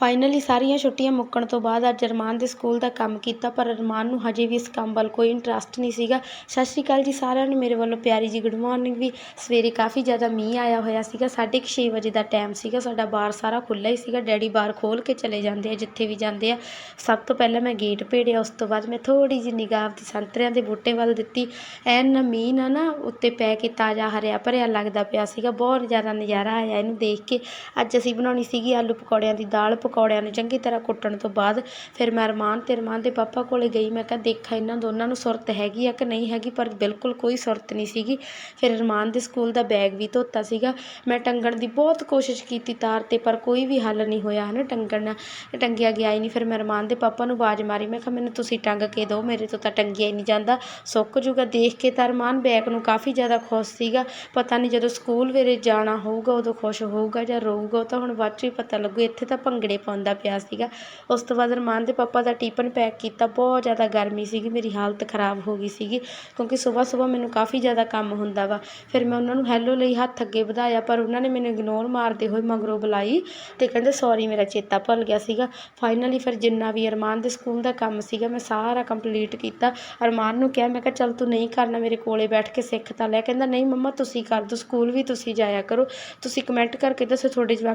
Finally ਸਾਰੀਆਂ ਛੁੱਟੀਆਂ ਮੁੱਕਣ ਤੋਂ ਬਾਅਦ ਅੱਜ ਅਰਮਾਨ ਦੇ ਸਕੂਲ ਦਾ ਕੰਮ ਕੀਤਾ, ਪਰ ਅਰਮਾਨ ਨੂੰ ਹਜੇ ਵੀ ਇਸ ਕੰਮ ਵੱਲ ਕੋਈ ਇੰਟਰਸਟ ਨਹੀਂ ਸੀਗਾ। ਸਤਿ ਸ਼੍ਰੀ ਅਕਾਲ ਜੀ ਸਾਰਿਆਂ ਨੂੰ, ਮੇਰੇ ਵੱਲੋਂ ਪਿਆਰੀ ਜੀ ਗੁੱਡ ਮਾਰਨਿੰਗ ਵੀ। ਸਵੇਰੇ ਕਾਫੀ ਜ਼ਿਆਦਾ ਮੀਂਹ ਆਇਆ ਹੋਇਆ ਸੀਗਾ, ਸਾਢੇ ਕੁ ਛੇ ਵਜੇ ਦਾ ਟਾਈਮ ਸੀਗਾ। ਸਾਡਾ ਬਾਰ ਸਾਰਾ ਖੁੱਲ੍ਹਾ ਹੀ ਸੀਗਾ। ਡੈਡੀ ਬਾਰ ਖੋਲ੍ਹ ਕੇ ਚਲੇ ਜਾਂਦੇ ਆ, ਜਿੱਥੇ ਵੀ ਜਾਂਦੇ ਆ। ਸਭ ਤੋਂ ਪਹਿਲਾਂ ਮੈਂ ਗੇਟ ਭੇੜਿਆ, ਉਸ ਤੋਂ ਬਾਅਦ ਮੈਂ ਥੋੜ੍ਹੀ ਜਿਹੀ ਨਿਗਾਹ ਆਪਦੀ ਸੰਤਰਿਆਂ ਦੇ ਬੂਟੇ ਵੱਲ ਦਿੱਤੀ। ਐਨ ਮੀਂਹ ਨਾ ਨਾ, ਉੱਤੇ ਪੈ ਕੇ ਤਾਜ਼ਾ ਹਰਿਆ ਭਰਿਆ ਲੱਗਦਾ ਪਿਆ ਸੀਗਾ। ਬਹੁਤ ਜ਼ਿਆਦਾ ਨਜ਼ਾਰਾ ਆਇਆ ਇਹਨੂੰ ਦੇਖ ਕੇ। ਅੱਜ ਅਸੀਂ ਬਣਾਉਣੀ ਸੀਗੀ ਆਲੂ ਪਕੌੜਿਆਂ ਦੀ ਦਾਲ ਪਕੌੜਿਆਂ ਨੂੰ ਚੰਗੀ ਤਰ੍ਹਾਂ ਕੁੱਟਣ ਤੋਂ ਬਾਅਦ ਫਿਰ ਮੈਂ ਅਰਮਾਨ ਤੇ ਅਰਮਾਨ ਦੇ ਪਾਪਾ ਕੋਲੇ ਗਈ। ਮੈਂ ਕਿਹਾ, ਦੇਖਾਂ ਇਹਨਾਂ ਦੋਨਾਂ ਨੂੰ ਸੁਰਤ ਹੈਗੀ ਆ ਕਿ ਨਹੀਂ ਹੈਗੀ, ਪਰ ਬਿਲਕੁਲ ਕੋਈ ਸੁਰਤ ਨਹੀਂ ਸੀਗੀ। ਫਿਰ ਅਰਮਾਨ ਦੇ ਸਕੂਲ ਦਾ ਬੈਗ ਵੀ ਧੋਤਾ ਸੀਗਾ। ਮੈਂ ਟੰਗਣ ਦੀ ਬਹੁਤ ਕੋਸ਼ਿਸ਼ ਕੀਤੀ ਤਾਰ 'ਤੇ, ਪਰ ਕੋਈ ਵੀ ਹੱਲ ਨਹੀਂ ਹੋਇਆ ਹੈ ਨਾ ਟੰਗਣ ਟੰਗਿਆ ਗਿਆ ਹੀ ਨਹੀਂ। ਫਿਰ ਮੈਂ ਅਰਮਾਨ ਦੇ ਪਾਪਾ ਨੂੰ ਆਵਾਜ਼ ਮਾਰੀ। ਮੈਂ ਕਿਹਾ, ਮੈਨੂੰ ਤੁਸੀਂ ਟੰਗ ਕੇ ਦਿਓ, ਮੇਰੇ ਤੋਂ ਤਾਂ ਟੰਗਿਆ ਹੀ ਨਹੀਂ ਜਾਂਦਾ। ਸੁੱਕ ਜੂਗਾ। ਦੇਖ ਕੇ ਤਾਂ ਅਰਮਾਨ ਬੈਗ ਨੂੰ ਕਾਫੀ ਜ਼ਿਆਦਾ ਖੁਸ਼ ਸੀਗਾ। ਪਤਾ ਨਹੀਂ ਜਦੋਂ ਸਕੂਲ ਵੇਲੇ ਜਾਣਾ ਹੋਊਗਾ, ਉਦੋਂ ਖੁਸ਼ ਹੋਊਗਾ ਜਾਂ ਰੋਊਗਾ ਤਾਂ ਹੁਣ ਬਾਅਦ 'ਚ ਹੀ ਪਤਾ ਲੱਗੂ। ਇੱਥੇ ਤਾਂ ਭੰਗੜੇ ਪਾਉਂਦਾ ਪਿਆ ਸੀਗਾ। ਉਸ ਤੋਂ ਬਾਅਦ ਅਰਮਾਨ ਦੇ ਪਾਪਾ ਦਾ ਟਿਫਨ ਪੈਕ ਕੀਤਾ। ਬਹੁਤ ਜ਼ਿਆਦਾ ਗਰਮੀ ਸੀਗੀ। ਮੇਰੀ ਹਾਲਤ ਖਰਾਬ ਹੋ ਗਈ ਸੀਗੀ, ਕਿਉਂਕਿ ਸਵੇਰ ਸਵੇਰ ਮੈਨੂੰ ਕਾਫੀ ਜ਼ਿਆਦਾ ਕੰਮ ਹੁੰਦਾ ਵਾ। ਫਿਰ ਮੈਂ ਉਹਨਾਂ ਨੂੰ ਹੈਲੋ ਲਈ ਹੱਥ ਅੱਗੇ ਵਧਾਇਆ, ਪਰ ਉਹਨਾਂ ਨੇ ਮੈਨੂੰ ਇਗਨੋਰ ਮਾਰਦੇ ਹੋਏ ਮਗਰੋਂ ਬੁਲਾਈ ਤੇ ਕਹਿੰਦੇ ਸੌਰੀ ਮੇਰਾ ਚੇਤਾ ਭੁੱਲ ਗਿਆ ਸੀਗਾ। ਫਾਈਨਲੀ ਫਿਰ ਜਿੰਨਾ ਵੀ ਅਰਮਾਨ ਦੇ ਸਕੂਲ ਦਾ ਕੰਮ ਸੀਗਾ, ਮੈਂ ਸਾਰਾ ਕੰਪਲੀਟ ਕੀਤਾ। ਅਰਮਾਨ ਨੂੰ ਕਿਹਾ, ਮੈਂ ਕਿਹਾ, ਚੱਲ ਤੂੰ ਨਹੀਂ ਕਰਨਾ, ਮੇਰੇ ਕੋਲੇ ਬੈਠ ਕੇ ਸਿੱਖ ਤਾਂ ਲੈ। ਕਹਿੰਦਾ, ਨਹੀਂ ਮੰਮਾ, ਤੁਸੀਂ ਕਰ ਦਿਓ ਸਕੂਲ ਵੀ ਤੁਸੀਂ ਜਾਇਆ ਕਰੋ। ਤੁਸੀਂ ਕਮੈਂਟ ਕਰਕੇ ਦੱਸੋ, ਤੁਹਾਡੇ ਜਵਾਬ